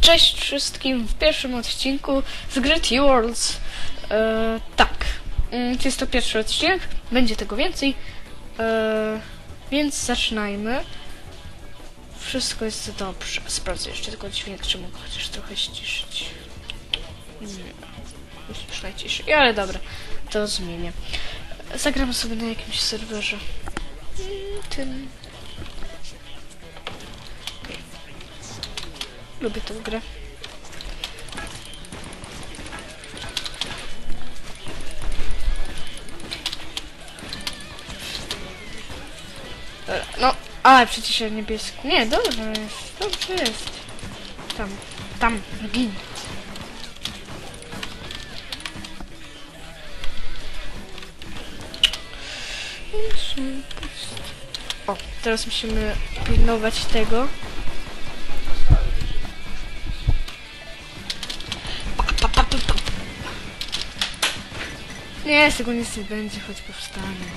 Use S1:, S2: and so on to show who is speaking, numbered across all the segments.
S1: Cześć wszystkim w pierwszym odcinku z Grid Worlds. E, tak, Mm, jest to pierwszy odcinek, będzie tego więcej, e, więc zaczynajmy. Wszystko jest dobrze. Sprawdzę jeszcze tylko dźwięk, czy mogę chociaż trochę ściszyć. Nie, już najciszej, ale dobra, to zmienię. Zagram sobie na jakimś serwerze. Tym. Lubię tę grę. No, ale przecież ja niebieski. Nie, dobrze jest, dobrze jest. Tam, tam, gin. O, teraz musimy pilnować tego. Nie, z tego nic nie będzie, choć powstanie.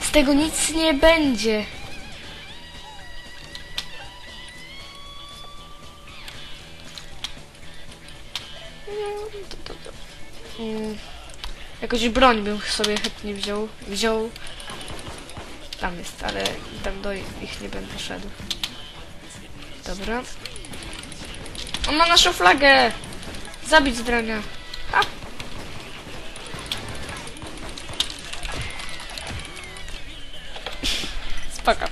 S1: Z tego nic nie będzie. Mm, Jakąś broń bym sobie chętnie wziął. Wziął. Tam jest, ale tam do ich nie będę szedł. Dobra. On ma naszą flagę! Zabić drania. Ha! Spoko.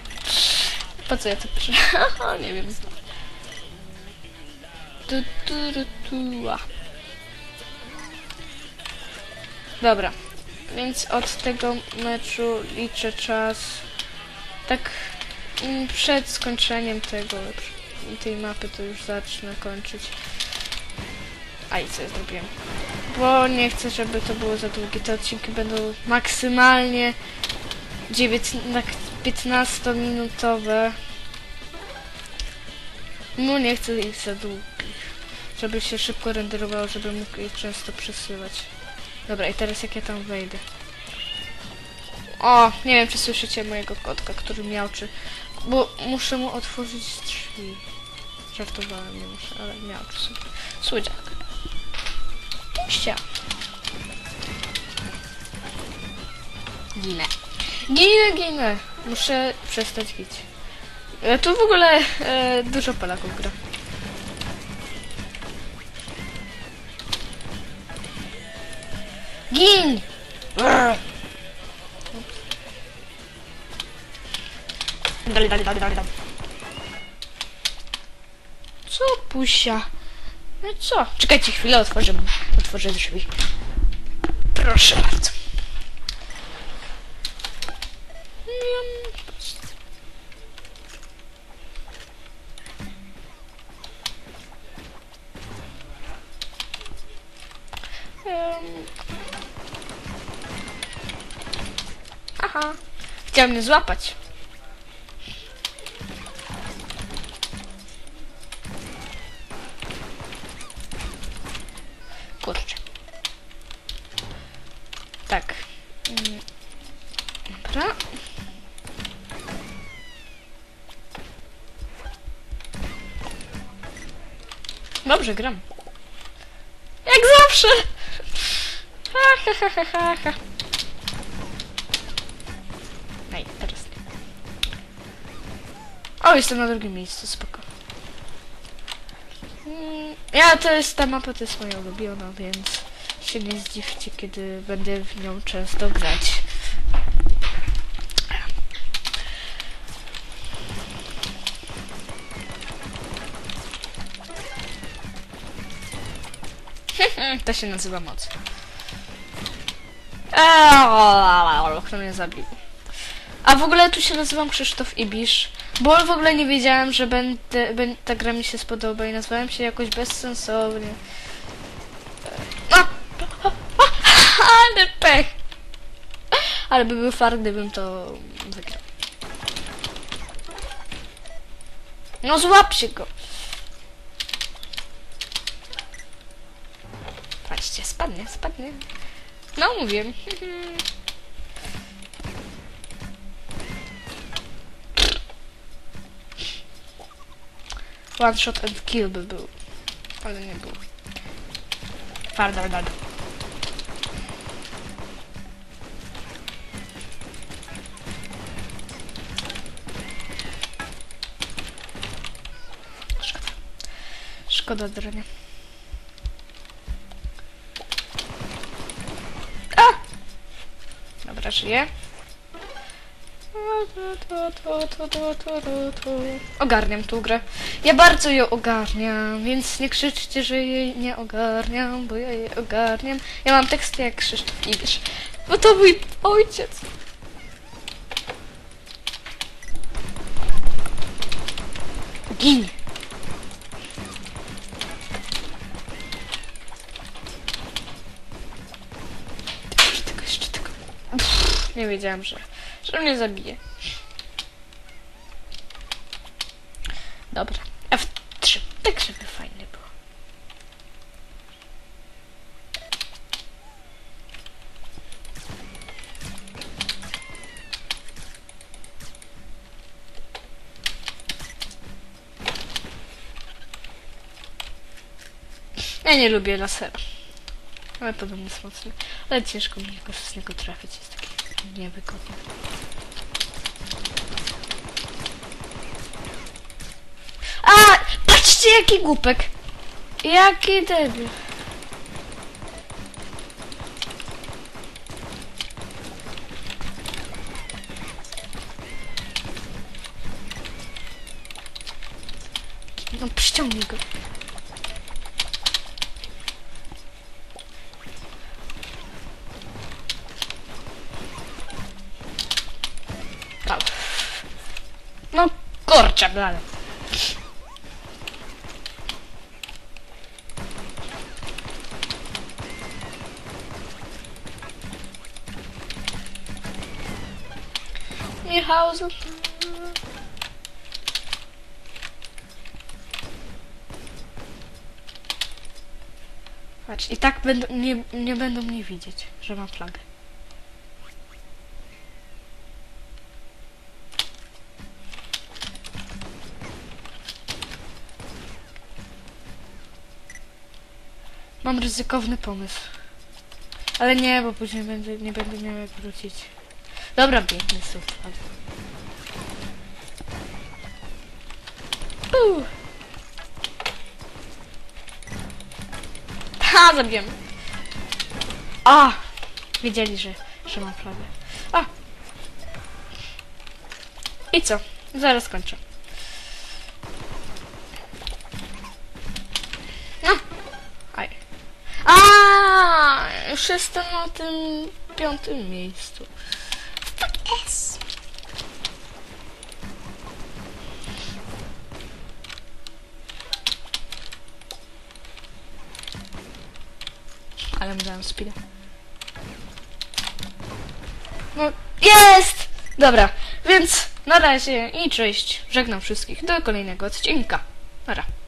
S1: Po co ja to piszę? nie wiem. Tu, tu, tu, tu. a. Dobra. Więc od tego meczu liczę czas tak mm, przed skończeniem tego tej mapy to już zacznę kończyć. A i co ja zrobiłem? Bo nie chcę, żeby to było za długie. Te odcinki będą maksymalnie 15-minutowe. No nie chcę ich za długich. Żeby się szybko renderowało, żeby mógł je często przesyłać. Dobra, i teraz jak ja tam wejdę? O, nie wiem, czy słyszycie mojego kotka, który miałczy. Bo muszę mu otworzyć drzwi. Żartowałem, nie muszę, ale miałczy sobie. Słodziak. Puścia. Ginę. Ginę, ginę. Muszę przestać gić. E, tu w ogóle e, dużo Polaków gra. Gin! Dalej, dalej, dalej, dalej, dalej. Co pusia? No co? Czekajcie chwilę, otworzę, otworzę drzwi. Proszę bardzo. Aha. Chciał mnie złapać. Kurczę. Tak. Mm. Dobra. Dobrze gram. Jak zawsze! Ha, ha, ha, ha, ha, ha. No teraz nie. O, jestem na drugim miejscu, spoko. Mm, Ja, to jest ta mapa, to jest moja ulubiona, więc się nie zdziwcie, kiedy będę w nią często grać. to się nazywa moc. Eee, kto mnie zabił? A w ogóle tu się nazywam Krzysztof Ibisz, bo w ogóle nie wiedziałem, że będę, bę- ta gra mi się spodoba i nazwałem się jakoś bezsensownie. No! Ale pech! Ale by był fart, gdybym to wygrał. No złap się go! Patrzcie, spadnie, spadnie. No mówię. one shot and kill by był. Ale nie był. Farther dad. Szkoda. Szkoda drania. A! Dobra, żyję. Ogarniam tą grę. Ja bardzo ją ogarniam, więc nie krzyczcie, że jej nie ogarniam, bo ja jej ogarniam. Ja mam teksty jak Krzysztof Ibisz, bo to mój ojciec. Gin. Jeszcze tego, jeszcze tego. Nie wiedziałam, że, że mnie zabije. Dobra, F3. Tak, żeby fajnie było. Ja nie lubię lasera. Ale podobno jest mocny. Ale ciężko mi go niego trafić. Jest taki niewygodny. A! Patrzcie jaki głupek! Jaki debil. No przyciągnij go. Tam. No kurczę, blale. Michał, z- Patrz, i tak będą, nie, nie będą mnie widzieć, że mam flagę. Mam ryzykowny pomysł. Ale nie, bo później będę, nie będę miał jak wrócić. Dobra, ale- Uuu. Ha, zabiłem. A! Wiedzieli, że, że mam flagę. A! I co? Zaraz kończę. Już jestem na tym piątym miejscu. Tak jest. Ale mu dałem. No, jest! Dobra, więc na razie i cześć. Żegnam wszystkich. Do kolejnego odcinka. Nara.